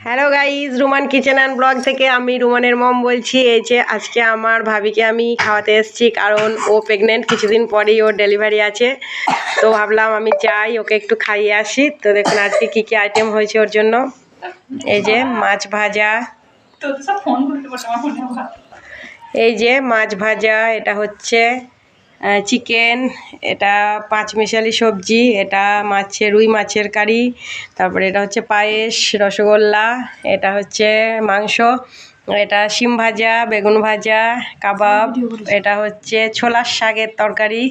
Hello guys Ruman kitchen and blog থেকে আমি রুমানের মম বলছি এই যে আজকে আমার ভাবিকে আমি খাওয়াতে এসেছি কারণ ও প্রেগনেন্ট কিছুদিন পরেই ওর ডেলিভারি আছে। তো ভাবলাম আমি যাই ওকে একটু খাইয়ে আসি। তো দেখুন আজকে কী কী আইটেম হয়েছে ওর জন্য। এই যে মাছ ভাজা। এই যে মাছ ভাজা এটা হচ্ছে চিকেন এটা পাঁচ মিশালি সবজি এটা মাছের রুই মাছের কারি তারপরে এটা হচ্ছে পায়েস রসগোল্লা এটা হচ্ছে মাংস এটা শিম ভাজা বেগুন ভাজা কাবাব এটা হচ্ছে ছোলার শাকের তরকারি।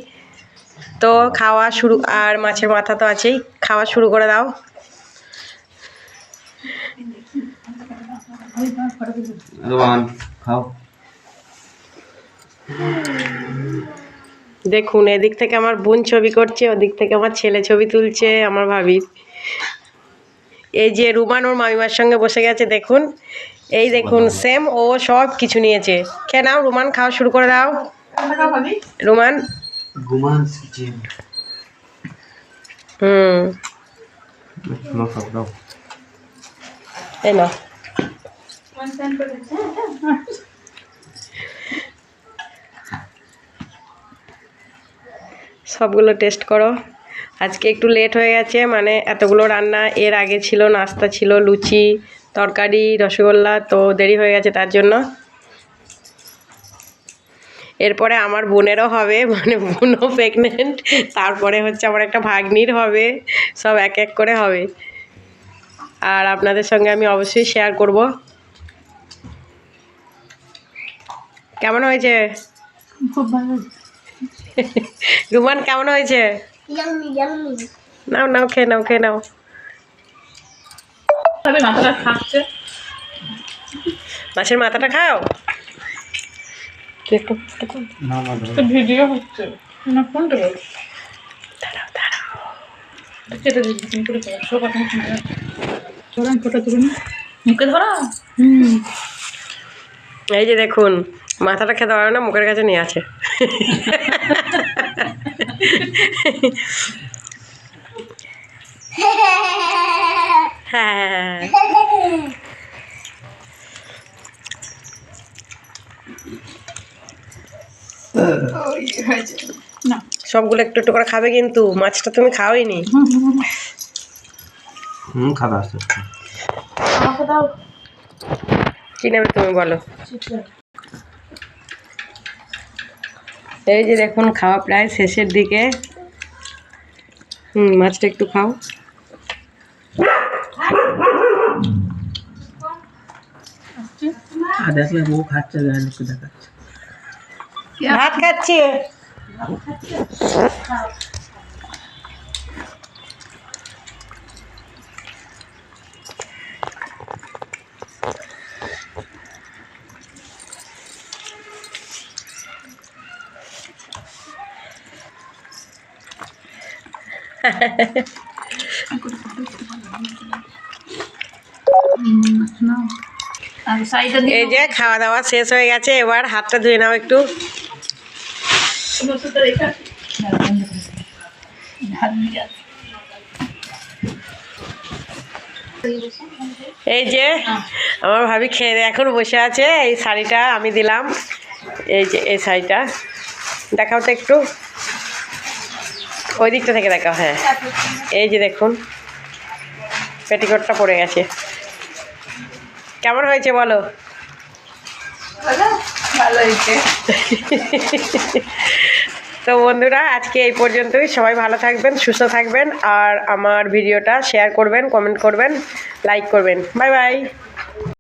তো খাওয়া শুরু আর মাছের মাথা তো আছেই খাওয়া শুরু করে দাও। খাও। দেখুন এদিক থেকে আমার বোন ছবি করছে ওদিক থেকে আমার ছেলে ছবি তুলছে আমার ভাবির এই যে রুমান ওর মামিমার সঙ্গে বসে গেছে দেখুন। এই দেখুন সেম ও সব কিছু নিয়েছে। খেয়ে নাও রুমান খাওয়া শুরু করে দাও। রুমান? হুম। এই না ফোন সেন্ড করে দিচ্ছে হ্যাঁ সবগুলো টেস্ট করো। আজকে একটু লেট হয়ে গেছে মানে এতগুলো রান্না, এর আগে ছিল নাস্তা ছিল, লুচি, তরকারি, রসগোল্লা, তো দেরি হয়ে গেছে তার জন্য। এরপরে আমার বোনেরও হবে মানে বোনও প্রেগনেন্ট তারপরে হচ্ছে আমার একটা ভাগ্নির হবে, সব এক এক করে হবে। আর আপনাদের সঙ্গে আমি অবশ্যই শেয়ার করব। কেমন হয়েছে? খুব ভালো রুমান কেমন হয়েছে? নাও নাও খেয়ে নাও খেয়ে নাও। তবে মাথাটা খাচ্ছে। মাছের মাথাটা খাও? ভিডিও হচ্ছে। না ফোনটা দাঁড়াও দাঁড়াও। কেটে সব এখন ধরান ফটো মুখে ধরা? হুম। এই যে দেখুন মাথাটা খেতে পারে না মুখের কাছে নিয়ে আছে হ্যাঁ সবগুলো একটু একটু করে খাবে কিন্তু মাছটা তুমি হুম খাবে আস্তে দাও। কি নেবে তুমি বলো। এই যে দেখুন খাওয়া প্রায় শেষের দিকে। হুম মাছটা একটু খাও। ভাত খাচ্ছি? এই যে খাওয়া দাওয়া শেষ হয়ে গেছে, এবার হাতটা ধুয়ে নাও একটু। এই যে আমার ভাবি খেয়ে এখন বসে আছে, এই শাড়িটা আমি দিলাম। এই যে এই শাড়িটা। দেখাও তো একটু। ওই দিকটা থেকে দেখা হ্যাঁ। এই যে দেখুন পেটিকোটটা পড়ে গেছে। কেমন হয়েছে বলো? ভালো হয়েছে। তো বন্ধুরা আজকে এই পর্যন্তই। সবাই ভালো থাকবেন সুস্থ থাকবেন আর আমার ভিডিওটা শেয়ার করবেন কমেন্ট করবেন লাইক করবেন। Bye bye.